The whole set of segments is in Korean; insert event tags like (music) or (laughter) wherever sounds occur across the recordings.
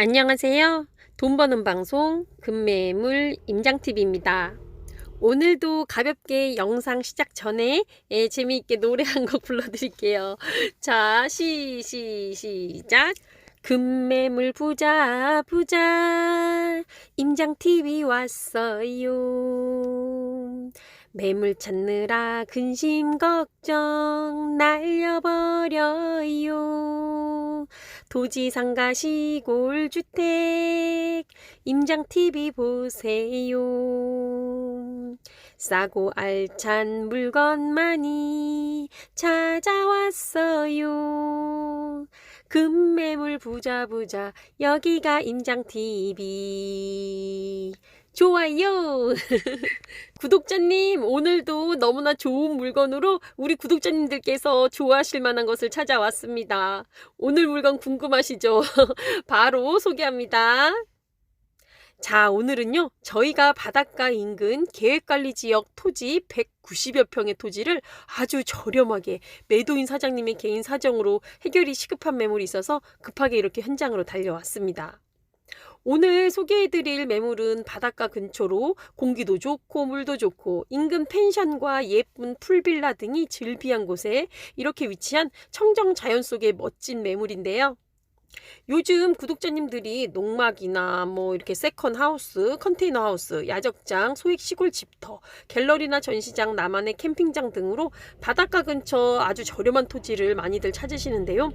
안녕하세요. 돈 버는 방송 금매물 임장TV입니다. 오늘도 가볍게 영상 시작 전에 예, 재미있게 노래 한 곡 불러드릴게요. 자, 시, 시, 시작. 금매물 부자, 부자. 임장TV 왔어요. 매물 찾느라 근심 걱정 날려버려요. 도지 상가 시골 주택 임장 TV 보세요. 싸고 알찬 물건만이 찾아왔어요. 금매물 부자 부자 여기가 임장 TV. 좋아요. (laughs) 구독자님, 오늘도 너무나 좋은 물건으로 우리 구독자님들께서 좋아하실 만한 것을 찾아왔습니다. 오늘 물건 궁금하시죠? (laughs) 바로 소개합니다. 자, 오늘은요, 저희가 바닷가 인근 계획관리 지역 토지 190여 평의 토지를 아주 저렴하게 매도인 사장님의 개인 사정으로 해결이 시급한 매물이 있어서 급하게 이렇게 현장으로 달려왔습니다. 오늘 소개해드릴 매물은 바닷가 근처로 공기도 좋고 물도 좋고 인근 펜션과 예쁜 풀빌라 등이 즐비한 곳에 이렇게 위치한 청정 자연 속의 멋진 매물인데요. 요즘 구독자님들이 농막이나 뭐 이렇게 세컨 하우스, 컨테이너 하우스, 야적장, 소액 시골 집터, 갤러리나 전시장, 나만의 캠핑장 등으로 바닷가 근처 아주 저렴한 토지를 많이들 찾으시는데요.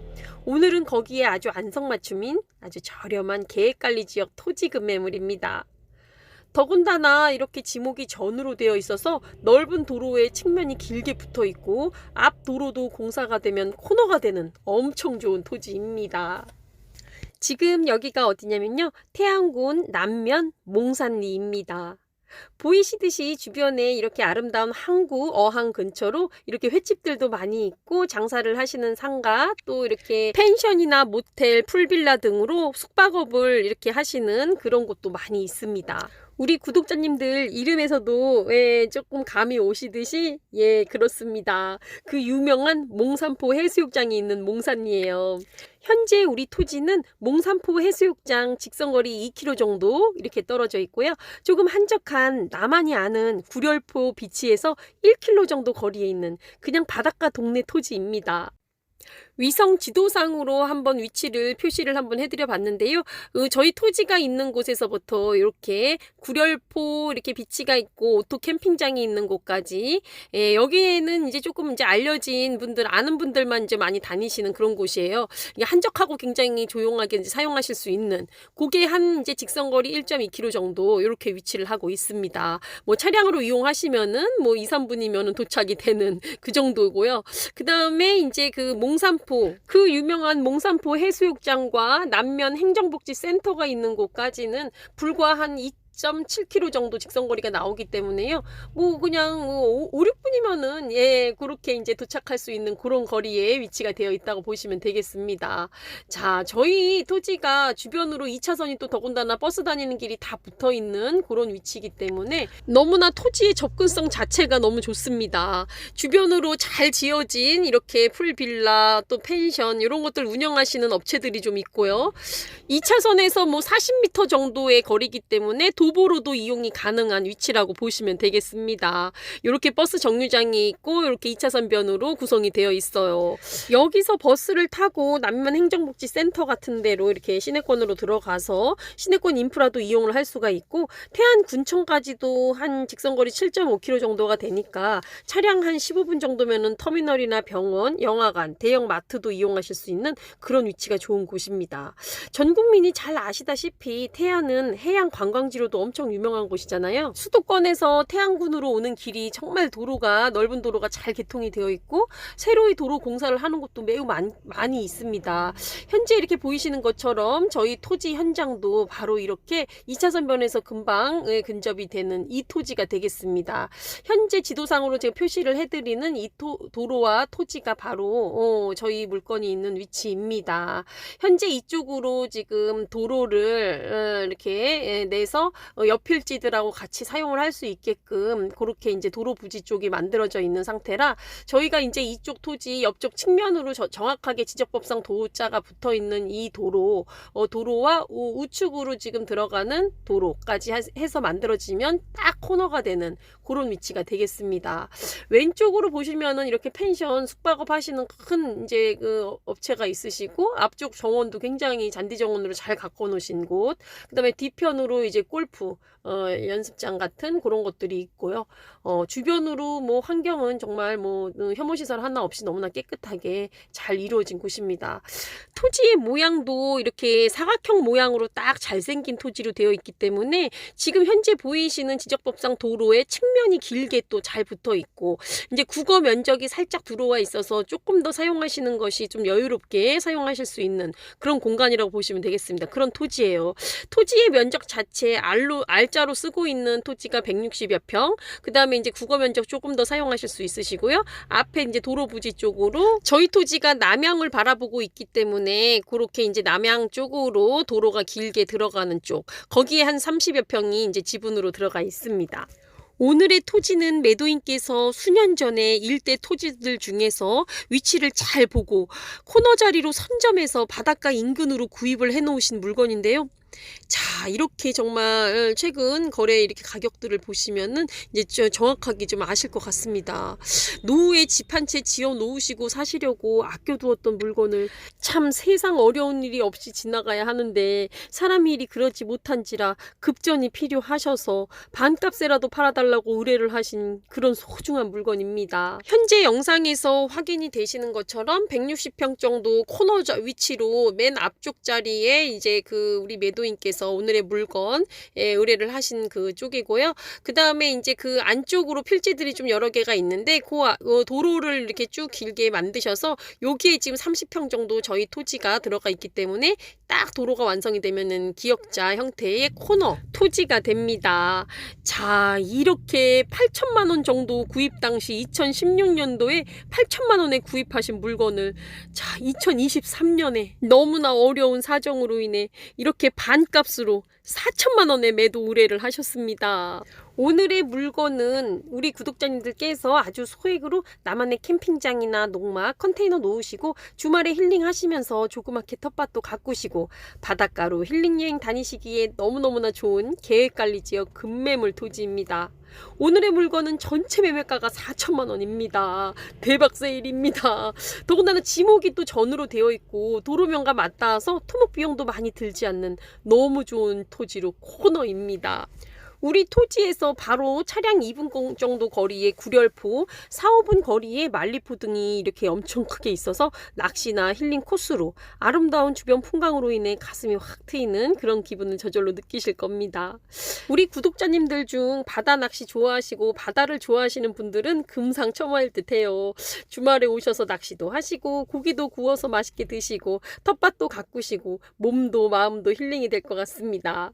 오늘은 거기에 아주 안성맞춤인 아주 저렴한 계획관리 지역 토지 금 매물입니다. 더군다나 이렇게 지목이 전으로 되어 있어서 넓은 도로에 측면이 길게 붙어 있고 앞 도로도 공사가 되면 코너가 되는 엄청 좋은 토지입니다. 지금 여기가 어디냐면요. 태안군 남면 몽산리입니다. 보이시듯이 주변에 이렇게 아름다운 항구, 어항 근처로 이렇게 횟집들도 많이 있고 장사를 하시는 상가, 또 이렇게 펜션이나 모텔, 풀빌라 등으로 숙박업을 이렇게 하시는 그런 곳도 많이 있습니다. 우리 구독자님들 이름에서도 예, 조금 감이 오시듯이 예 그렇습니다. 그 유명한 몽산포 해수욕장이 있는 몽산리예요. 현재 우리 토지는 몽산포 해수욕장 직선거리 2km 정도 이렇게 떨어져 있고요. 조금 한적한 나만이 아는 구렬포 비치에서 1km 정도 거리에 있는 그냥 바닷가 동네 토지입니다. 위성 지도상으로 한번 위치를 표시를 한번 해드려 봤는데요. 어, 저희 토지가 있는 곳에서부터 이렇게 구렬포 이렇게 비치가 있고 오토 캠핑장이 있는 곳까지 예, 여기에는 이제 조금 이제 알려진 분들 아는 분들만 이제 많이 다니시는 그런 곳이에요. 이게 한적하고 굉장히 조용하게 이제 사용하실 수 있는 그게 한 이제 직선거리 1.2km 정도 이렇게 위치를 하고 있습니다. 뭐 차량으로 이용하시면은 뭐 2, 3분이면은 도착이 되는 그 정도고요. 그 다음에 이제 그 몽산 포. 그 유명한 몽산포 해수욕장과 남면 행정복지센터가 있는 곳까지는 불과 한 2.7km 정도 직선 거리가 나오기 때문에요. 뭐 그냥 5, 6분이면은 예, 그렇게 이제 도착할 수 있는 그런 거리에 위치가 되어 있다고 보시면 되겠습니다. 자, 저희 토지가 주변으로 2차선이 또 더군다나 버스 다니는 길이 다 붙어 있는 그런 위치이기 때문에 너무나 토지의 접근성 자체가 너무 좋습니다. 주변으로 잘 지어진 이렇게 풀빌라 또 펜션 이런 것들 운영하시는 업체들이 좀 있고요. 2차선에서 뭐 40m 정도의 거리기 때문에 도보로도 이용이 가능한 위치라고 보시면 되겠습니다. 이렇게 버스 정류장이 있고 이렇게 2차선 변으로 구성이 되어 있어요. 여기서 버스를 타고 남면 행정복지센터 같은 데로 이렇게 시내권으로 들어가서 시내권 인프라도 이용을 할 수가 있고 태안 군청까지도 한 직선거리 7.5km 정도가 되니까 차량 한 15분 정도면은 터미널이나 병원, 영화관, 대형 마트도 이용하실 수 있는 그런 위치가 좋은 곳입니다. 전 국민이 잘 아시다시피 태안은 해양 관광지로도 엄청 유명한 곳이잖아요. 수도권에서 태안군으로 오는 길이 정말 도로가 넓은 도로가 잘 개통이 되어 있고 새로이 도로 공사를 하는 곳도 매우 많, 많이 있습니다. 현재 이렇게 보이시는 것처럼 저희 토지 현장도 바로 이렇게 2차선 변에서 금방 예, 근접이 되는 이 토지가 되겠습니다. 현재 지도상으로 제가 표시를 해드리는 이 토, 도로와 토지가 바로 어, 저희 물건이 있는 위치입니다. 현재 이쪽으로 지금 도로를 어, 이렇게 예, 내서 어, 옆필지들하고 같이 사용을 할 수 있게끔 그렇게 이제 도로 부지 쪽이 만들어져 있는 상태라 저희가 이제 이쪽 토지 옆쪽 측면으로 저- 정확하게 지적법상 도자가 붙어 있는 이 도로 어, 도로와 우, 우측으로 지금 들어가는 도로까지 하- 해서 만들어지면 딱 코너가 되는 그런 위치가 되겠습니다. 왼쪽으로 보시면은 이렇게 펜션 숙박업 하시는 큰 이제 그 업체가 있으시고 앞쪽 정원도 굉장히 잔디 정원으로 잘 가꿔 놓으신 곳. 그다음에 뒤편으로 이제 골프 Liverpool 어, 연습장 같은 그런 것들이 있고요. 어, 주변으로 뭐 환경은 정말 뭐 어, 혐오 시설 하나 없이 너무나 깨끗하게 잘 이루어진 곳입니다. 토지의 모양도 이렇게 사각형 모양으로 딱 잘생긴 토지로 되어 있기 때문에 지금 현재 보이시는 지적법상 도로에 측면이 길게 또 잘 붙어 있고 이제 국어 면적이 살짝 들어와 있어서 조금 더 사용하시는 것이 좀 여유롭게 사용하실 수 있는 그런 공간이라고 보시면 되겠습니다. 그런 토지예요. 토지의 면적 자체 알로 알 자로 쓰고 있는 토지가 160여 평. 그다음에 이제 국어 면적 조금 더 사용하실 수 있으시고요. 앞에 이제 도로 부지 쪽으로 저희 토지가 남양을 바라보고 있기 때문에 그렇게 이제 남양 쪽으로 도로가 길게 들어가는 쪽 거기에 한 30여 평이 이제 지분으로 들어가 있습니다. 오늘의 토지는 매도인께서 수년 전에 일대 토지들 중에서 위치를 잘 보고 코너 자리로 선점해서 바닷가 인근으로 구입을 해 놓으신 물건인데요. 자, 이렇게 정말 최근 거래 이렇게 가격들을 보시면은 이제 저- 정확하게 좀 아실 것 같습니다. 노후에 집 한 채 지어 놓으시고 사시려고 아껴두었던 물건을 참 세상 어려운 일이 없이 지나가야 하는데 사람 일이 그러지 못한지라 급전이 필요하셔서 반값에라도 팔아달라고 의뢰를 하신 그런 소중한 물건입니다. 현재 영상에서 확인이 되시는 것처럼 160평 정도 코너 자- 위치로 맨 앞쪽 자리에 이제 그 우리 매도인께서 오늘 의 물건 예, 의뢰를 하신 그 쪽이고요. 그 다음에 이제 그 안쪽으로 필지들이 좀 여러 개가 있는데 그 아- 어, 도로를 이렇게 쭉 길게 만드셔서 여기에 지금 30평 정도 저희 토지가 들어가 있기 때문에 딱 도로가 완성이 되면은 기역자 형태의 코너 토지가 됩니다. 자, 이렇게 8천만 원 정도 구입 당시 2016년도에 8천만 원에 구입하신 물건을 자, 2023년에 너무나 어려운 사정으로 인해 이렇게 반값으로 4천만 원에 매도 의뢰를 하셨습니다. 오늘의 물건은 우리 구독자님들께서 아주 소액으로 나만의 캠핑장이나 농막 컨테이너 놓으시고 주말에 힐링하시면서 조그맣게 텃밭도 가꾸시고 바닷가로 힐링 여행 다니시기에 너무너무나 좋은 계획관리 지역 급매물 토지입니다. 오늘의 물건은 전체 매매가가 4천만 원입니다. 대박 세일입니다. 더군다나 지목이 또 전으로 되어 있고 도로면과 맞닿아서 토목 비용도 많이 들지 않는 너무 좋은 토지로 코너입니다. 우리 토지에서 바로 차량 2분 공- 정도 거리에 구렬포, 4, 5분 거리에 말리포 등이 이렇게 엄청 크게 있어서 낚시나 힐링 코스로 아름다운 주변 풍광으로 인해 가슴이 확 트이는 그런 기분을 저절로 느끼실 겁니다. 우리 구독자님들 중 바다 낚시 좋아하시고 바다를 좋아하시는 분들은 금상첨화일 듯해요. 주말에 오셔서 낚시도 하시고 고기도 구워서 맛있게 드시고 텃밭도 가꾸시고 몸도 마음도 힐링이 될 것 같습니다.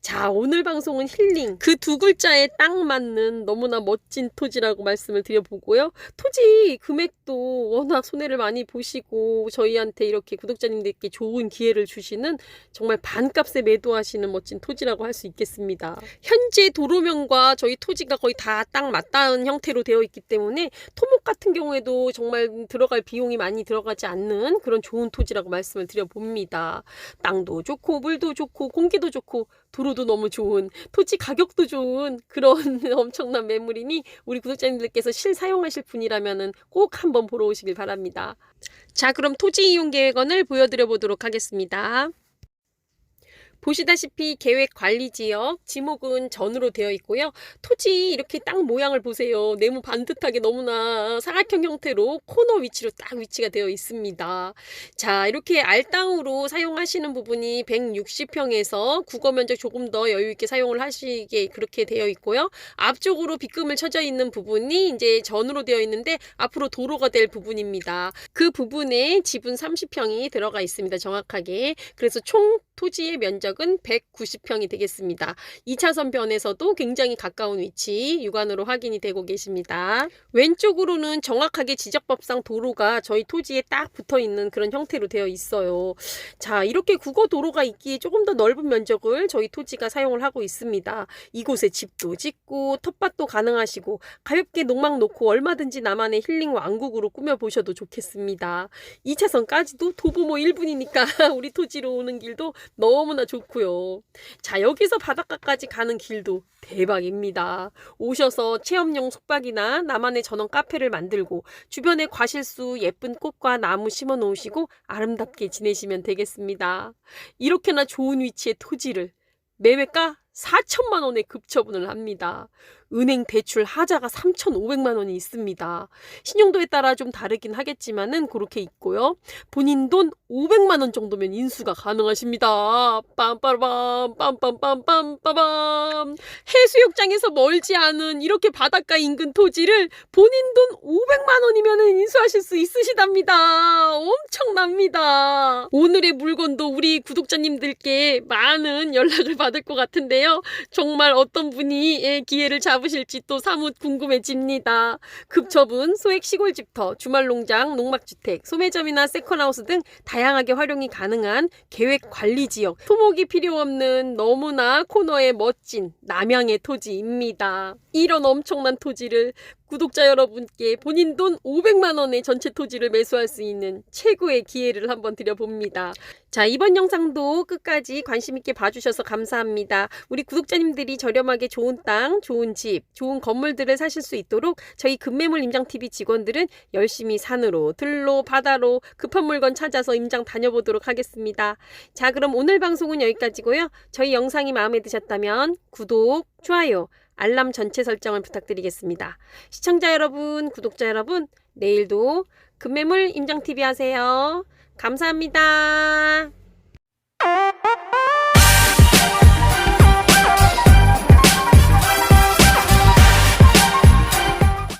자, 오늘 방송은 힐링. 그 두 글자에 딱 맞는 너무나 멋진 토지라고 말씀을 드려보고요. 토지 금액도 워낙 손해를 많이 보시고 저희한테 이렇게 구독자님들께 좋은 기회를 주시는 정말 반값에 매도하시는 멋진 토지라고 할 수 있겠습니다. 현재 도로면과 저희 토지가 거의 다 딱 맞닿은 형태로 되어 있기 때문에 토목 같은 경우에도 정말 들어갈 비용이 많이 들어가지 않는 그런 좋은 토지라고 말씀을 드려봅니다. 땅도 좋고 물도 좋고 공기도 좋고 도로도 너무 좋은 토지 가격도 좋은 그런 (laughs) 엄청난 매물이니 우리 구독자님들께서 실사용하실 분이라면은 꼭 한번 보러 오시길 바랍니다. 자, 그럼 토지 이용 계획원을 보여드려 보도록 하겠습니다. 보시다시피 계획 관리 지역 지목은 전으로 되어 있고요. 토지 이렇게 땅 모양을 보세요. 네모 반듯하게 너무나 사각형 형태로 코너 위치로 딱 위치가 되어 있습니다. 자, 이렇게 알땅으로 사용하시는 부분이 160평에서 국어 면적 조금 더 여유 있게 사용을 하시게 그렇게 되어 있고요. 앞쪽으로 빗금을 쳐져 있는 부분이 이제 전으로 되어 있는데 앞으로 도로가 될 부분입니다. 그 부분에 지분 30평이 들어가 있습니다. 정확하게. 그래서 총 토지의 면적 면적은 190평이 되겠습니다. 2차선 변에서도 굉장히 가까운 위치 육안으로 확인이 되고 계십니다. 왼쪽으로는 정확하게 지적법상 도로가 저희 토지에 딱 붙어 있는 그런 형태로 되어 있어요. 자, 이렇게 국어 도로가 있기에 조금 더 넓은 면적을 저희 토지가 사용을 하고 있습니다. 이곳에 집도 짓고 텃밭도 가능하시고 가볍게 농막 놓고 얼마든지 나만의 힐링 왕국으로 꾸며 보셔도 좋겠습니다. 2차선까지도 도보모 1분이니까 (laughs) 우리 토지로 오는 길도 너무나 좋 고요. 자, 여기서 바닷가까지 가는 길도 대박입니다. 오셔서 체험용 숙박이나 나만의 전원 카페를 만들고 주변에 과실수 예쁜 꽃과 나무 심어 놓으시고 아름답게 지내시면 되겠습니다. 이렇게나 좋은 위치의 토지를 매매가 4천만 원에 급처분을 합니다. 은행 대출 하자가 3,500만 원이 있습니다. 신용도에 따라 좀 다르긴 하겠지만은 그렇게 있고요. 본인 돈 500만 원 정도면 인수가 가능하십니다. 빰빠밤 빰빰빰빰 빠밤 해수욕장에서 멀지 않은 이렇게 바닷가 인근 토지를 본인 돈 500만 원이면 인수하실 수 있으시답니다. 엄청납니다. 오늘의 물건도 우리 구독자님들께 많은 연락을 받을 것 같은데요. 정말 어떤 분이 예, 기회를 잡 으실지 또 사뭇 궁금해집니다. 급처분, 소액 시골집터, 주말농장, 농막주택, 소매점이나 세컨하우스 등 다양하게 활용이 가능한 계획 관리 지역, 토목이 필요 없는 너무나 코너에 멋진 남양의 토지입니다. 이런 엄청난 토지를 구독자 여러분께 본인 돈 500만 원의 전체 토지를 매수할 수 있는 최고의 기회를 한번 드려봅니다. 자, 이번 영상도 끝까지 관심 있게 봐주셔서 감사합니다. 우리 구독자님들이 저렴하게 좋은 땅, 좋은 집, 좋은 건물들을 사실 수 있도록 저희 금매물 임장TV 직원들은 열심히 산으로, 들로, 바다로 급한 물건 찾아서 임장 다녀보도록 하겠습니다. 자, 그럼 오늘 방송은 여기까지고요. 저희 영상이 마음에 드셨다면 구독, 좋아요, 알람 전체 설정을 부탁드리겠습니다. 시청자 여러분, 구독자 여러분, 내일도 금매물 임장TV 하세요. 감사합니다.